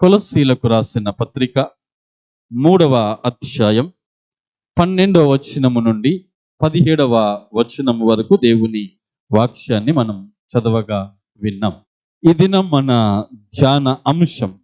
కొలసీలకు రాసిన పత్రిక మూడవ అధ్యాయం పన్నెండవ వచనము నుండి పదిహేడవ వచనము వరకు దేవుని వాక్యాన్ని మనం చదవగా విన్నాం. ఈ దినం మన ధ్యాన అంశం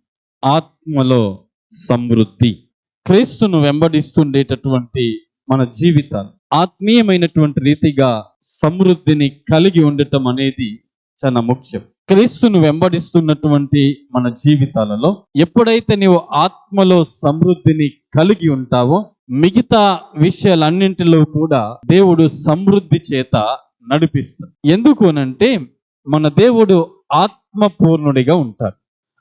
ఆత్మలో సమృద్ధి. క్రీస్తును వెంబడిస్తుండేటటువంటి మన జీవితాలు ఆత్మీయమైనటువంటి రీతిగా సమృద్ధిని కలిగి ఉండటం అనేది చాలా ముఖ్యం. క్రీస్తును వెంబడిస్తున్నటువంటి మన జీవితాలలో ఎప్పుడైతే నీవు ఆత్మలో సమృద్ధిని కలిగి ఉంటావో మిగతా విషయాలన్నింటిలో కూడా దేవుడు సమృద్ధి చేత నడిపిస్తాడు. ఎందుకు అనంటే మన దేవుడు ఆత్మపూర్ణుడిగా ఉంటాడు.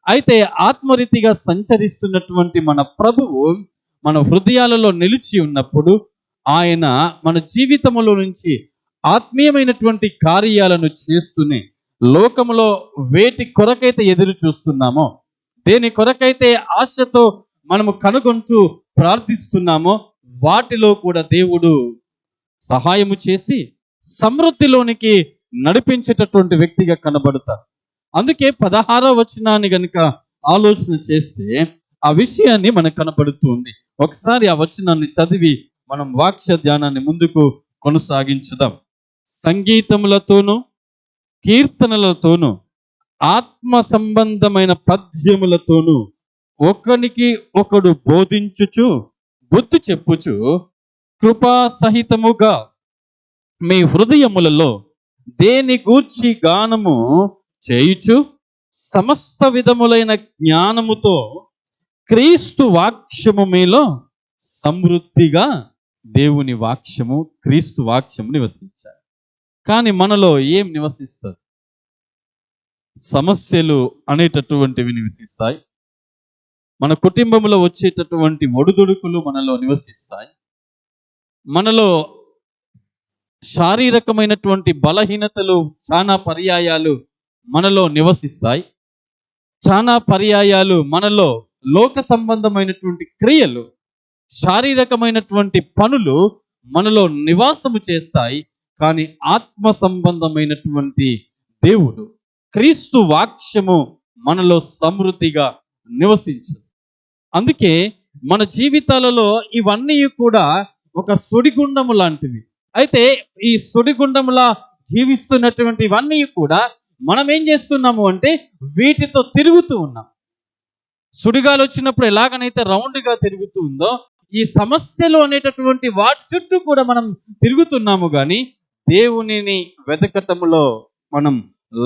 అయితే ఆత్మరీతిగా సంచరిస్తున్నటువంటి మన ప్రభువు మన హృదయాలలో నిలిచి ఉన్నప్పుడు ఆయన మన జీవితములో నుంచి ఆత్మీయమైనటువంటి కార్యాలను చేస్తూనే లోకములో వేటి కొరకైతే ఎదురు చూస్తున్నామో దేని కొరకైతే ఆశతో మనము కనుగొంటూ ప్రార్థిస్తున్నామో వాటిలో కూడా దేవుడు సహాయము చేసి సమృద్ధిలోనికి నడిపించేటటువంటి వ్యక్తిగా కనబడతారు అందుకే పదహారో వచనాన్ని గనుక ఆలోచన చేస్తే ఆ విషయాన్ని మనకు కనబడుతుంది ఒకసారి ఆ వచనాన్ని చదివి మనం వాక్య ధ్యానాన్ని ముందుకు కొనసాగించుదాం. సంగీతములతోనూ కీర్తనలతోనూ ఆత్మ సంబంధమైన పద్యములతోనూ ఒకనికి ఒకడు బోధించుచు బుద్ధి చెప్పుచు కృపా సహితముగా మీ హృదయములలో దేని గూర్చి గానము చేయుచు సమస్త విధములైన జ్ఞానముతో క్రీస్తు వాక్యము మీలో సమృద్ధిగా దేవుని వాక్యము క్రీస్తు వాక్యము నివసించారు కానీ మనలో ఏం నివసిస్తుంది సమస్యలు అనేటటువంటివి నివసిస్తాయి. మన కుటుంబంలో వచ్చేటటువంటి ఒడుదుడుకులు మనలో నివసిస్తాయి. మనలో శారీరకమైనటువంటి బలహీనతలు చాలా పర్యాయాలు మనలో నివసిస్తాయి. చాలా పర్యాయాలు మనలో లోక సంబంధమైనటువంటి క్రియలు శారీరకమైనటువంటి పనులు మనలో నివాసము చేస్తాయి. కానీ ఆత్మ సంబంధమైనటువంటి దేవుడు క్రీస్తు వాక్యము మనలో సమృద్ధిగా నివసించదు. అందుకే మన జీవితాలలో ఇవన్నీ కూడా ఒక సుడిగుండము లాంటివి. అయితే ఈ సుడిగుండములా జీవిస్తున్నటువంటి ఇవన్నీ కూడా మనం ఏం చేస్తున్నాము అంటే వీటితో తిరుగుతూ ఉన్నాం. సుడిగాలు వచ్చినప్పుడు ఎలాగనైతే రౌండ్గా తిరుగుతుందో ఈ సమస్యలు అనేటటువంటి వాటి చుట్టూ కూడా మనం తిరుగుతున్నాము కానీ దేవునిని వెతకటములో మనం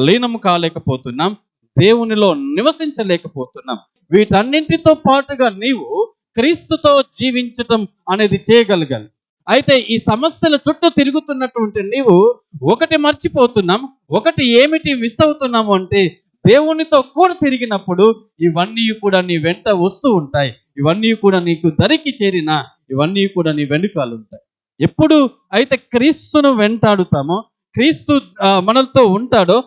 లీనము కాలేకపోతున్నాం దేవునిలో నివసించలేకపోతున్నాం. వీటన్నింటితో పాటుగా నీవు క్రీస్తుతో జీవించటం అనేది చేయగలగాలి. అయితే ఈ సమస్యల చుట్టూ తిరుగుతున్నటువంటి నీవు ఒకటి మర్చిపోతున్నాం ఒకటి ఏమిటి మిస్ అవుతున్నాము అంటే దేవునితో కూడా తిరిగినప్పుడు ఇవన్నీ కూడా నీ వెంట వస్తూ ఉంటాయి. ఇవన్నీ కూడా నీకు దరికి చేరిన ఇవన్నీ కూడా నీ వెనుకాలు ఉంటాయి. ఎప్పుడు అయితే క్రీస్తును వెంటాడుతామో క్రీస్తు మనలతో ఉంటాడో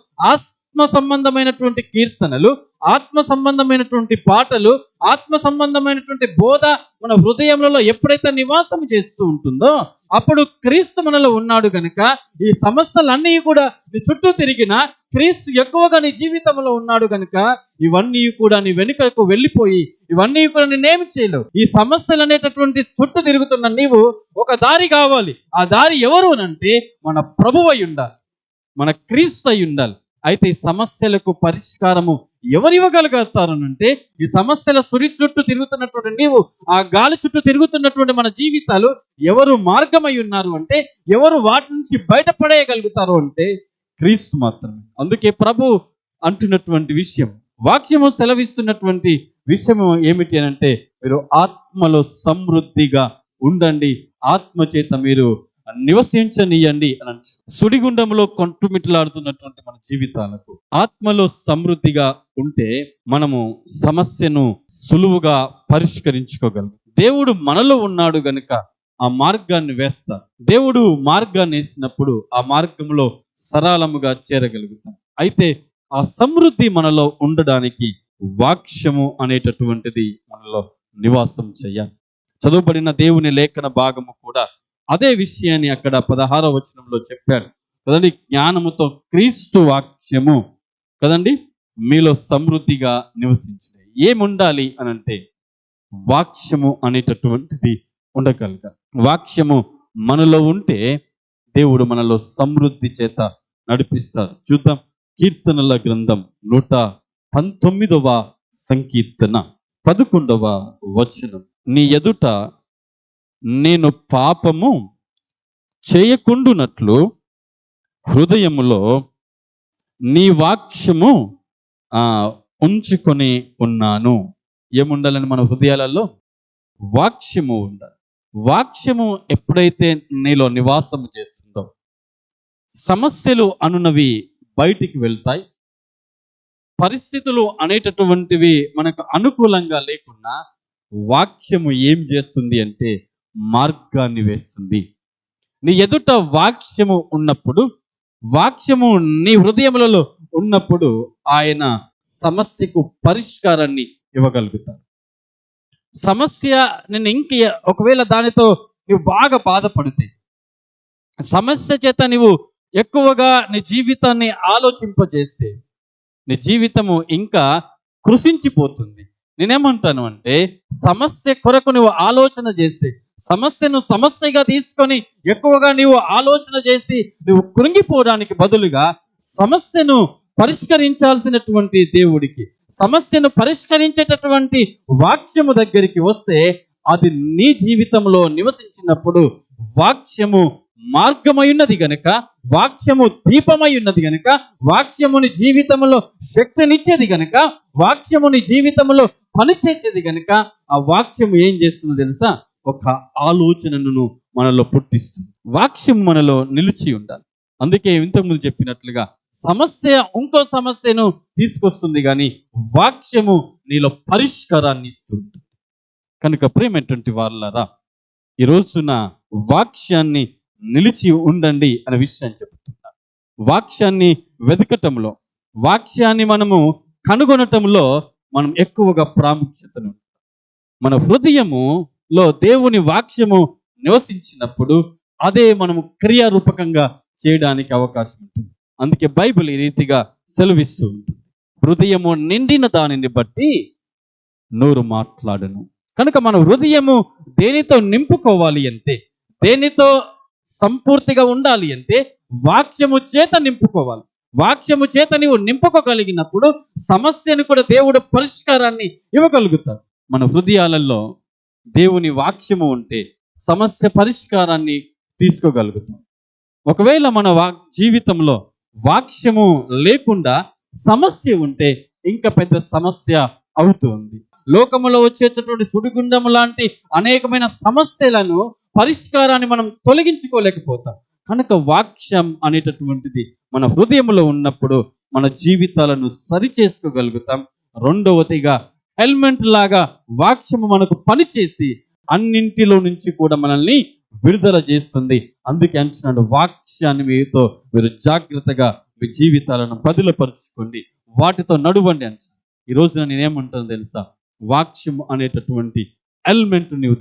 ఆత్మ సంబంధమైనటువంటి కీర్తనలు ఆత్మ సంబంధమైనటువంటి పాటలు ఆత్మ సంబంధమైనటువంటి బోధ మన హృదయంలో ఎప్పుడైతే నివాసం చేస్తూ ఉంటుందో అప్పుడు క్రీస్తు మనలో ఉన్నాడు గనుక ఈ సమస్యలన్నీ కూడా నీ చుట్టూ తిరిగిన క్రీస్తు ఎక్కువగా నీ జీవితంలో ఉన్నాడు గనుక ఇవన్నీ కూడా నీ వెనుకకు వెళ్ళిపోయి ఇవన్నీ కూడా నేనేమి చేయలేవు. ఈ సమస్యలు అనేటటువంటి చుట్టూ తిరుగుతున్న నీవు ఒక దారి కావాలి. ఆ దారి ఎవరు అనంటే మన ప్రభువై ఉండాలి. మన క్రీస్తు అయి ఉండాలి. అయితే ఈ సమస్యలకు పరిష్కారము ఎవరు ఇవ్వగలుగుతారనంటే ఈ సమస్యల సురి చుట్టూ తిరుగుతున్నటువంటి నీవు ఆ గాలి చుట్టూ తిరుగుతున్నటువంటి మన జీవితాలు ఎవరు మార్గమై ఉన్నారు అంటే ఎవరు వాటి నుంచి బయటపడేయగలుగుతారు అంటే క్రీస్తు మాత్రమే. అందుకే ప్రభు అంటున్నటువంటి విషయం వాక్యము సెలవిస్తున్నటువంటి విషయము ఏమిటి అని అంటే మీరు ఆత్మలో సమృద్ధిగా ఉండండి ఆత్మ చేత మీరు నివసించనీయండి అని సుడిగుండంలో కొంటుమిట్లాడుతున్నటువంటి మన జీవితాలకు ఆత్మలో సమృద్ధిగా ఉంటే మనము సమస్యను సులువుగా పరిష్కరించుకోగలం. దేవుడు మనలో ఉన్నాడు గనుక ఆ మార్గాన్ని వేస్తారు. దేవుడు మార్గాన్ని వేసినప్పుడు ఆ మార్గంలో సరళముగా చేరగలుగుతాం. అయితే ఆ సమృద్ధి మనలో ఉండడానికి వాక్యము అనేటటువంటిది మనలో నివాసం చేయాలి. చదువుబడిన దేవుని లేఖన భాగము కూడా అదే విషయాన్ని అక్కడ పదహార వచనంలో చెప్పాడు. కదండి? జ్ఞానముతో క్రీస్తు వాక్యము కదండి? మీలో సమృద్ధిగా నివసించింది ఏముండాలి అని అంటే వాక్యము అనేటటువంటిది ఉండగలగాలి వాక్యము మనలో ఉంటే దేవుడు మనలో సమృద్ధి చేత నడిపిస్తారు. చూద్దాం కీర్తనల గ్రంథం నూట పంతొమ్మిదవ సంకీర్తన పదకొండవ వచనం. నీ ఎదుట నేను పాపము చేయకుండునట్లు హృదయములో నీ వాక్యము ఉంచుకొని ఉన్నాను. ఏముండాలని మన హృదయాలలో? వాక్యము ఉండాలి. వాక్యము ఎప్పుడైతే నీలో నివాసము చేస్తుందో సమస్యలు అనునవి బయటికి వెళ్తాయి. పరిస్థితులు అనేటటువంటివి మనకు అనుకూలంగా లేకున్నా వాక్యము ఏం చేస్తుంది అంటే మార్గాన్ని వేస్తుంది. నీ ఎదుట వాక్యము ఉన్నప్పుడు వాక్యము నీ హృదయములలో ఉన్నప్పుడు ఆయన సమస్యకు పరిష్కారాన్ని ఇవ్వగలుగుతారు సమస్య నేను ఇంక ఒకవేళ దానితో నువ్వు బాగా బాధపడితే సమస్య చేత నువ్వు ఎక్కువగా నీ జీవితాన్ని ఆలోచింపజేస్తే నీ జీవితము ఇంకా కృషించిపోతుంది. నేనేమంటాను అంటే సమస్య కొరకు నువ్వు ఆలోచన చేస్తే సమస్యను సమస్యగా తీసుకొని ఎక్కువగా నీవు ఆలోచన చేసి నువ్వు కృంగిపోవడానికి బదులుగా సమస్యను పరిష్కరించాల్సినటువంటి దేవుడికి సమస్యను పరిష్కరించేటటువంటి వాక్యము దగ్గరికి వస్తే అది నీ జీవితంలో నివసించినప్పుడు వాక్యము మార్గమై ఉన్నది గనుక వాక్యము దీపమై ఉన్నది గనుక వాక్యముని జీవితంలో శక్తినిచ్చేది గనుక వాక్యముని జీవితంలో పనిచేసేది గనుక ఆ వాక్యము ఏం చేస్తుందో తెలుసా? ఒక ఆలోచనను మనలో పుట్టిస్తుంది. వాక్యం మనలో నిలిచి ఉండాలి. అందుకే ఇంతకుముందు చెప్పినట్లుగా సమస్య ఇంకో సమస్యను తీసుకొస్తుంది కానీ వాక్యము నీలో పరిష్కారాన్ని ఇస్తుంది. కనుక ప్రేమటువంటి వాళ్ళరా ఈ రోజున వాక్యాన్ని నిలిచి ఉండండి అనే విషయాన్ని చెబుతున్నా వాక్యాన్ని వెతకటంలో వాక్యాన్ని మనము కనుగొనటంలో మనం ఎక్కువగా ప్రాముఖ్యతను మన హృదయము లో దేవుని వాక్యము నివసించినప్పుడు అదే మనము క్రియారూపకంగా చేయడానికి అవకాశం ఉంటుంది. అందుకే బైబిల్ ఈ రీతిగా సెలవిస్తూ ఉంటుంది. హృదయము నిండిన దానిని బట్టి నోరు మాట్లాడను. కనుక మన హృదయము దేనితో నింపుకోవాలి అంటే దేనితో సంపూర్తిగా ఉండాలి అంటే వాక్యము చేత నింపుకోవాలి. వాక్యము చేత నీవు నింపుకోగలిగినప్పుడు సమస్యను కూడా దేవుడు పరిష్కారాన్ని ఇవ్వగలుగుతాడు. మన హృదయాలలో దేవుని వాక్యము ఉంటే సమస్య పరిష్కారాన్ని తీసుకోగలుగుతాం. ఒకవేళ మన వా జీవితంలో వాక్యము లేకుండా సమస్య ఉంటే ఇంకా పెద్ద సమస్య అవుతుంది. లోకములో వచ్చేటటువంటి సుడిగుండము లాంటి అనేకమైన సమస్యలను పరిష్కారాన్ని మనం తొలగించుకోలేకపోతాం. కనుక వాక్యం అనేటటువంటిది మన హృదయంలో ఉన్నప్పుడు మన జీవితాలను సరి చేసుకోగలుగుతాం రెండవదిగా హెల్మెట్ లాగా వాక్యము మనకు పనిచేసి అన్నింటిలో నుంచి కూడా మనల్ని విడుదల చేస్తుంది. అందుకే అంటున్నాడు వాక్యాన్ని మీతో మీరు జాగ్రత్తగా మీ జీవితాలను బదులపరుచుకోండి. వాటితో నడువండి అంట. ఈ రోజున నేనేమంటాను తెలుసా? వాక్యము అనేటటువంటి ఎలిమెంట్ నీవు